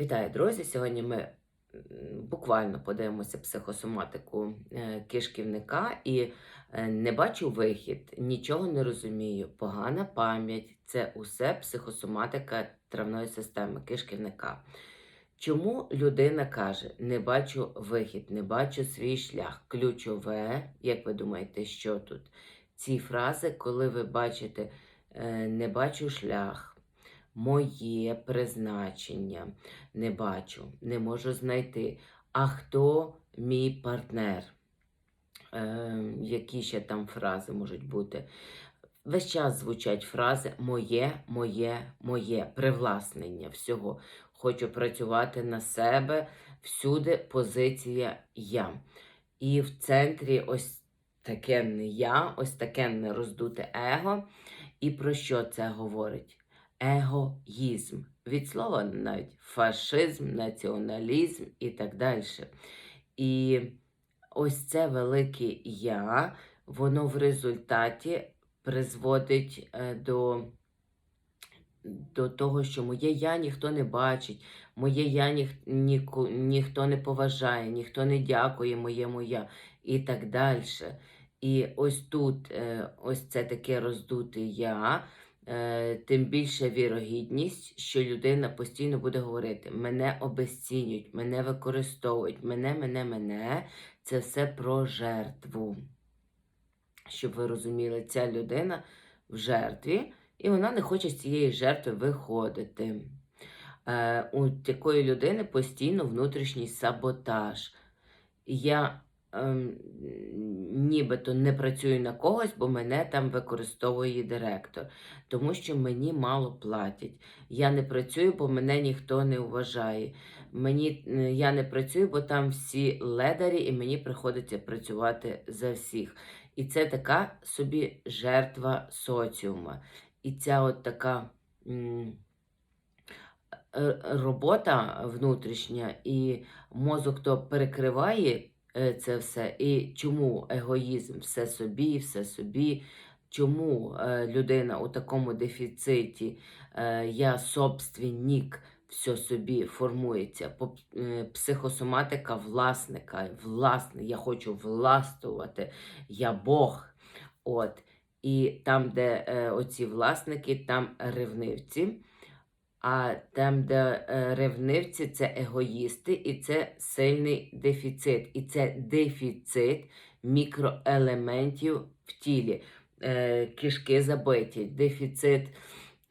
Вітаю, друзі! Сьогодні ми буквально подивимося психосоматику е, кишківника і е, не бачу вихід, нічого не розумію. Погана пам'ять це усе психосоматика травної системи кишківника. Чому людина каже: не бачу вихід, не бачу свій шлях? Ключове, як ви думаєте, що тут? Ці фрази, коли ви бачите е, не бачу шлях, моє призначення не бачу, не можу знайти. А хто мій партнер? Е, які ще там фрази можуть бути? Весь час звучать фрази моє, моє, моє, привласнення всього. Хочу працювати на себе, всюди позиція я. І в центрі ось таке не я, ось таке не роздуте его. І про що це говорить? Егоїзм. Від слова навіть фашизм, націоналізм і так далі. І ось це велике я, воно в результаті призводить е, до, до того, що моє я ніхто не бачить, моє я ніх, ніку, ніхто не поважає, ніхто не дякує моєму я і так далі. І ось тут е, ось це таке роздуте я. Е, Тим більше вірогідність, що людина постійно буде говорити: мене обесцінюють, мене використовують, мене, мене, мене. Це все про жертву. Щоб ви розуміли, ця людина в жертві, і вона не хоче з цієї жертви виходити. Е, у такої людини постійно внутрішній саботаж. Я ем, нібито не працюю на когось, бо мене там використовує директор, тому що мені мало платять. Я не працюю, бо мене ніхто не вважає. Мені, е, я не працюю, бо там всі ледарі, і мені приходиться працювати за всіх. І це така собі жертва соціума. І ця от така. м, е, Робота внутрішня і мозок то перекриває це все. І чому егоїзм все собі, все собі? Чому е, людина у такому дефіциті, е, я собственник, все собі формується? Е, Психосоматика власника, власне, я хочу властвувати, я Бог. От. І там, де е, оці власники, там ревнивці. А там, де е, ревнивці, це егоїсти, і це сильний дефіцит. І це дефіцит мікроелементів в тілі. Е, кишки забиті, дефіцит,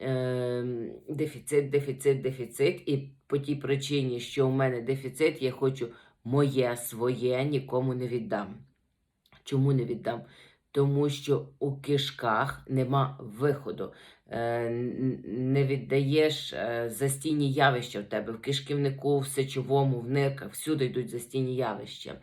е, дефіцит, дефіцит, дефіцит. І по тій причині, що у мене дефіцит, я хочу моє, своє нікому не віддам. Чому не віддам? Тому що у кишках нема виходу. Е, не віддаєш е, застійні явища в тебе в кишківнику, в сечовому, в нирках, всюди йдуть застійні явища.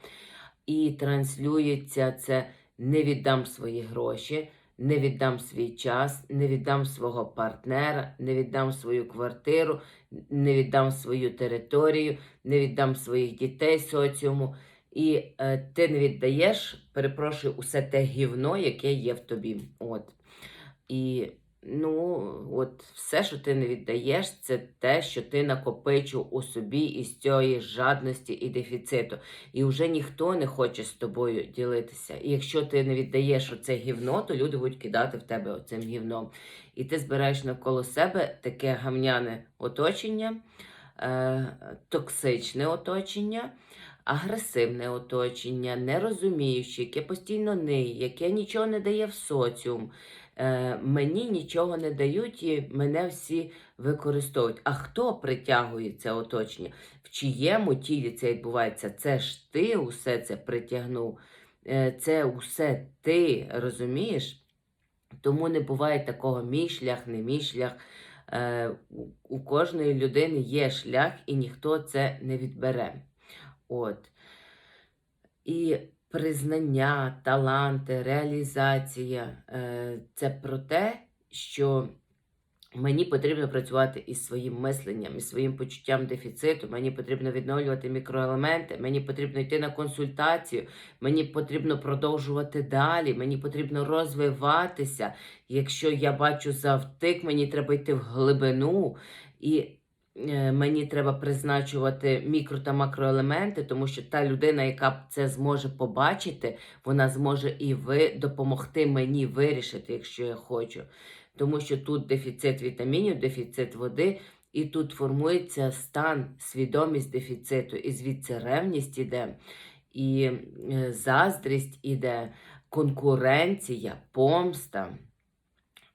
І транслюється це не віддам свої гроші, не віддам свій час, не віддам свого партнера, не віддам свою квартиру, не віддам свою територію, не віддам своїх дітей соціуму. І е, ти не віддаєш, перепрошую, усе те гівно, яке є в тобі. От. І ну, от все, що ти не віддаєш, це те, що ти накопичив у собі із цієї жадності і дефіциту. І вже ніхто не хоче з тобою ділитися. І якщо ти не віддаєш оце гівно, то люди будуть кидати в тебе оцим гівном. І ти збираєш навколо себе таке гамняне оточення, е, токсичне оточення агресивне оточення, нерозуміюче, яке постійно ниє, яке нічого не дає в соціум. Е, мені нічого не дають і мене всі використовують. А хто притягує це оточення? В чиєму тілі це відбувається? Це ж ти усе це притягнув. Е, це усе ти розумієш? Тому не буває такого мій шлях, не мій шлях. Е, у- кожної людини є шлях, і ніхто це не відбере. От. І признання, таланти, реалізація е, це про те, що мені потрібно працювати із своїм мисленням, із своїм почуттям дефіциту, мені потрібно відновлювати мікроелементи, мені потрібно йти на консультацію, мені потрібно продовжувати далі, мені потрібно розвиватися. Якщо я бачу завтик, мені треба йти в глибину. І мені треба призначувати мікро та макроелементи, тому що та людина, яка це зможе побачити, вона зможе і ви допомогти мені вирішити, якщо я хочу. Тому що тут дефіцит вітамінів, дефіцит води, і тут формується стан, свідомість дефіциту, і звідси ревність іде, і е, заздрість іде, конкуренція, помста.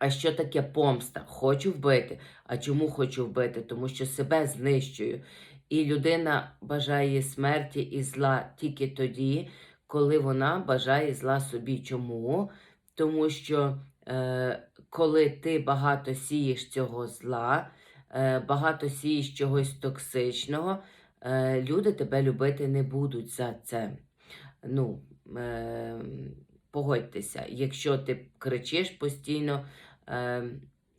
А що таке помста? Хочу вбити. А чому хочу вбити? Тому що себе знищую. І людина бажає смерті і зла тільки тоді, коли вона бажає зла собі. Чому? Тому що е, коли ти багато сієш цього зла, е, багато сієш чогось токсичного, е, люди тебе любити не будуть за це. Ну, е, погодьтеся, якщо ти кричиш постійно, е,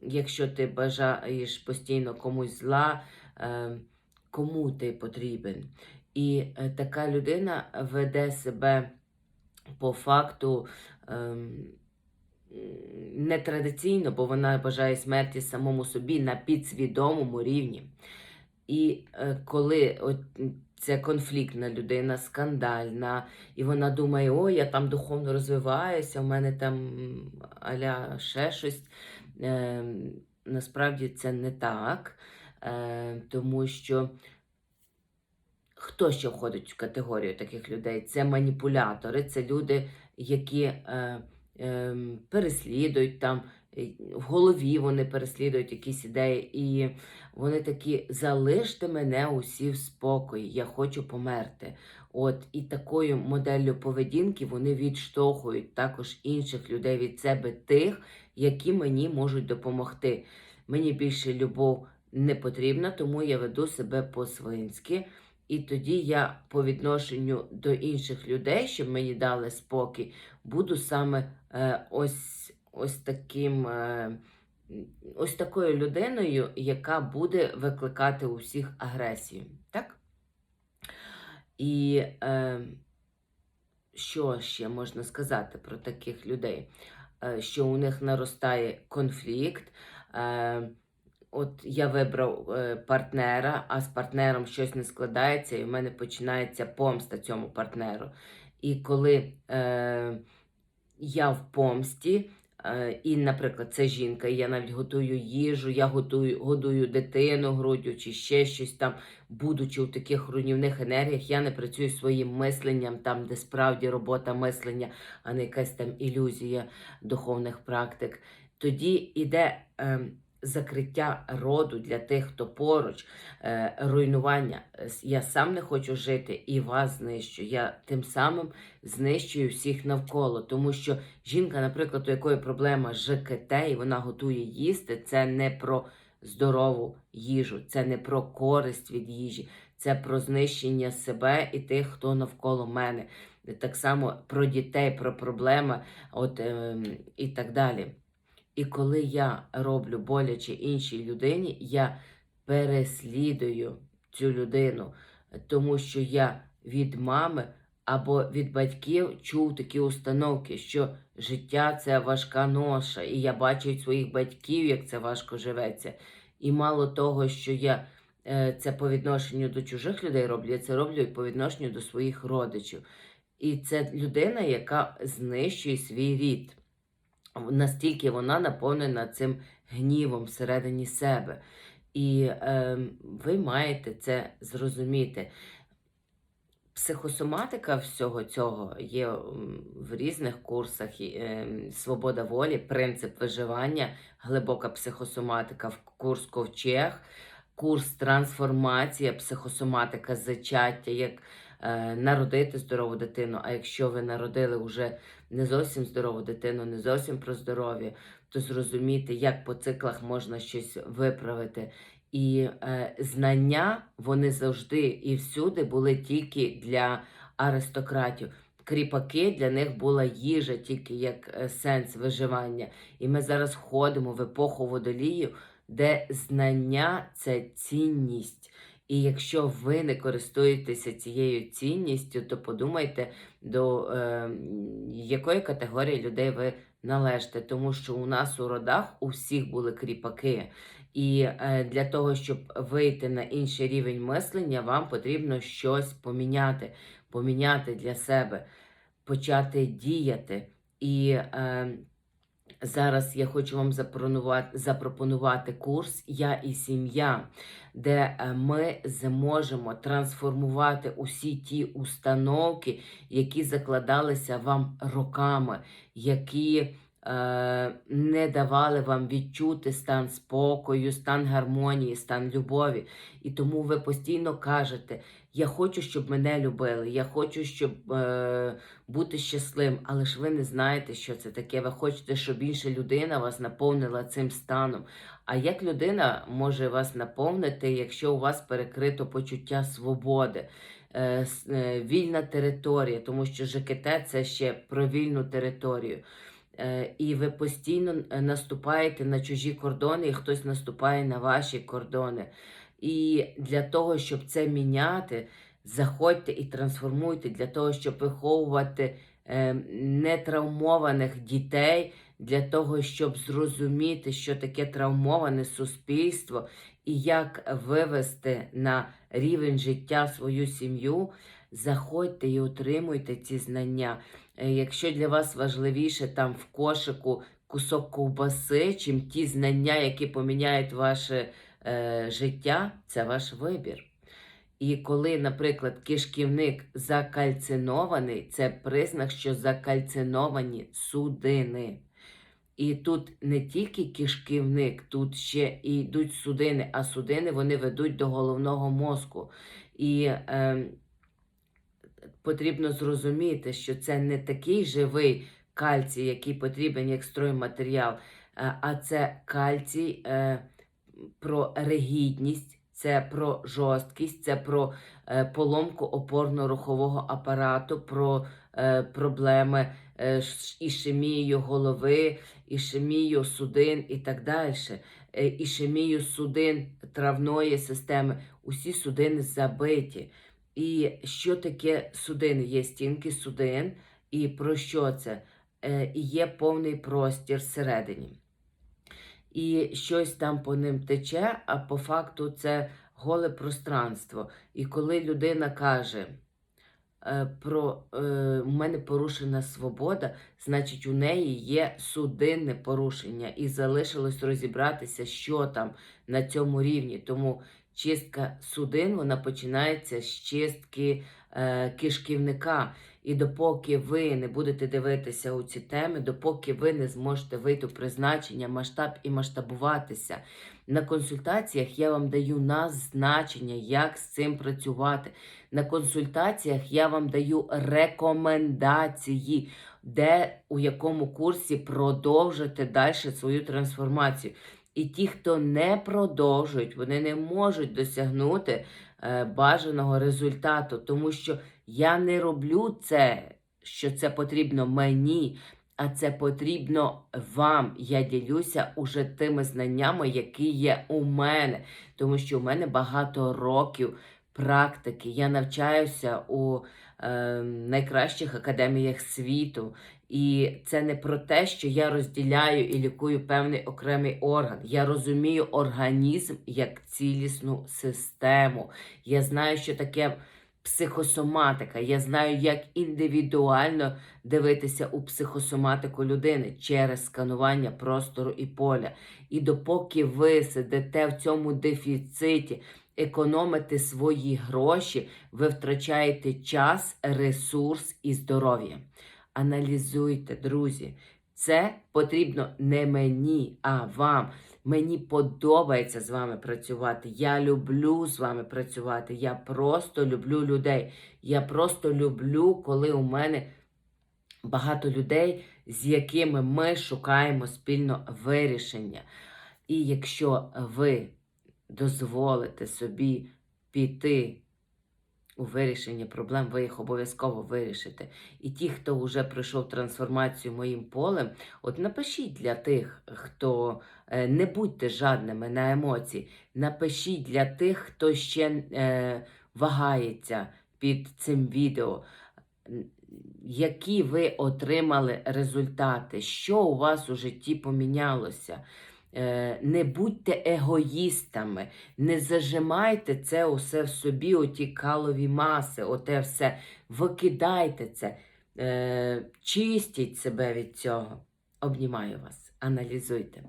якщо ти бажаєш постійно комусь зла, е, кому ти потрібен? І е, така людина веде себе по факту ем, нетрадиційно, бо вона бажає смерті самому собі на підсвідомому рівні. І е, коли от ця конфліктна людина, скандальна, і вона думає, ой, я там духовно розвиваюся, у мене там аля ще щось. Е, насправді це не так, е, тому що хто ще входить в категорію таких людей? Це маніпулятори, це люди, які е, е, переслідують там, в голові вони переслідують якісь ідеї, і вони такі: залиште мене усі в спокої, я хочу померти. От і такою моделлю поведінки вони відштовхують також інших людей від себе, тих, які мені можуть допомогти. Мені більше любов не потрібна, тому я веду себе по-свинськи. І тоді я по відношенню до інших людей, щоб мені дали спокій, буду саме е, ось, ось таким. Е, Ось такою людиною, яка буде викликати у всіх агресію. Так? І е, що ще можна сказати про таких людей? Е, що у них наростає конфлікт. Е, От я вибрав е, партнера, а з партнером щось не складається, і в мене починається помста цьому партнеру. І коли е, я в помсті, і, наприклад, це жінка, і я навіть готую їжу, я готую, годую дитину груддю чи ще щось там, будучи в таких руйнівних енергіях, я не працюю своїм мисленням, там, де справді робота мислення, а не якась там ілюзія духовних практик. Тоді іде. Е, закриття роду для тих, хто поруч, е, руйнування. Я сам не хочу жити і вас знищу. Я тим самим знищую всіх навколо. Тому що жінка, наприклад, у якої проблема з ЖКТ, і вона готує їсти, це не про здорову їжу, це не про користь від їжі, це про знищення себе і тих, хто навколо мене. Так само про дітей, про проблеми от, е, і так далі. І коли я роблю боляче іншій людині, я переслідую цю людину, тому що я від мами або від батьків чув такі установки, що життя це важка ноша, і я бачу від своїх батьків, як це важко живеться. І мало того, що я е, це по відношенню до чужих людей роблю, я це роблю і по відношенню до своїх родичів. І це людина, яка знищує свій рід настільки вона наповнена цим гнівом всередині себе. І е, ви маєте це зрозуміти. Психосоматика всього цього є в різних курсах. Е, Свобода волі, принцип виживання, глибока психосоматика, в курс ковчег, курс трансформація, психосоматика, зачаття, як е, народити здорову дитину. А якщо ви народили вже не зовсім здорову дитину, не зовсім про здоров'я, то зрозуміти, як по циклах можна щось виправити. І е, знання вони завжди і всюди були тільки для аристократів. Кріпаки для них була їжа, тільки як е, сенс виживання. І ми зараз входимо в епоху водолію, де знання це цінність. І якщо ви не користуєтеся цією цінністю, то подумайте, до е, якої категорії людей ви належите. Тому що у нас у родах у всіх були кріпаки. І е, для того, щоб вийти на інший рівень мислення, вам потрібно щось поміняти, поміняти для себе, почати діяти. І е, зараз я хочу вам запропонувати, курс Я і сім'я, де е, ми зможемо трансформувати усі ті установки, які закладалися вам роками, які е, не давали вам відчути стан спокою, стан гармонії, стан любові. І тому ви постійно кажете: Я хочу, щоб мене любили, я хочу, щоб е, бути щасливим, але ж ви не знаєте, що це таке. Ви хочете, щоб інша людина вас наповнила цим станом. А як людина може вас наповнити, якщо у вас перекрито почуття свободи? е, е, Вільна територія, тому що ЖКТ це ще про вільну територію. Е, І ви постійно е, наступаєте на чужі кордони, і хтось наступає на ваші кордони. І для того, щоб це міняти, заходьте і трансформуйте для того, щоб виховувати е, нетравмованих дітей, для того, щоб зрозуміти, що таке травмоване суспільство і як вивести на рівень життя свою сім'ю. Заходьте і отримуйте ці знання. Е, Якщо для вас важливіше там в кошику кусок ковбаси, чим ті знання, які поміняють ваше е, життя, це ваш вибір. І коли, наприклад, кишківник закальцинований, це признак, що закальциновані судини. І тут не тільки кишківник, тут ще і йдуть судини, а судини вони ведуть до головного мозку. І е, потрібно зрозуміти, що це не такий живий кальцій, який потрібен як стройматеріал, е, а це кальцій е, про ригідність, це про жорсткість, це про е, поломку опорно-рухового апарату, про е, проблеми е, з ішемією голови, ішемію судин і так далі. Е, Ішемію судин травної системи. Усі судини забиті. І що таке судини? Є стінки судин, і про що це? Е, І є повний простір всередині. І щось там по ним тече, а по факту це голе пространство. І коли людина каже е, про е, у мене порушена свобода, значить у неї є судинне порушення, і залишилось розібратися, що там на цьому рівні. Тому чистка судин вона починається з чистки е, кишківника. І допоки ви не будете дивитися у ці теми, допоки ви не зможете вийти в призначення, масштаб і масштабуватися. На консультаціях я вам даю назначення, як з цим працювати. На консультаціях я вам даю рекомендації, де у якому курсі продовжити далі свою трансформацію. І ті, хто не продовжують, вони не можуть досягнути е, бажаного результату, тому що я не роблю це, що це потрібно мені, а це потрібно вам. Я ділюся уже тими знаннями, які є у мене, тому що у мене багато років практики. Я навчаюся у е, найкращих академіях світу. І це не про те, що я розділяю і лікую певний окремий орган. Я розумію організм як цілісну систему. Я знаю, що таке психосоматика. Я знаю, як індивідуально дивитися у психосоматику людини через сканування простору і поля. І допоки ви сидите в цьому дефіциті, економите свої гроші, ви втрачаєте час, ресурс і здоров'я. Аналізуйте, друзі. Це потрібно не мені, а вам. Мені подобається з вами працювати. Я люблю з вами працювати. Я просто люблю людей. Я просто люблю, коли у мене багато людей, з якими ми шукаємо спільно вирішення. І якщо ви дозволите собі піти у вирішення проблем, ви їх обов'язково вирішите. І ті, хто вже пройшов трансформацію моїм полем, от напишіть для тих, хто е, не будьте жадними на емоції. Напишіть для тих, хто ще е, вагається під цим відео. Які ви отримали результати, що у вас у житті помінялося? Е, Не будьте егоїстами, не зажимайте це усе в собі, оті калові маси, оте все. Викидайте це, е, чистіть себе від цього. Обнімаю вас, аналізуйте.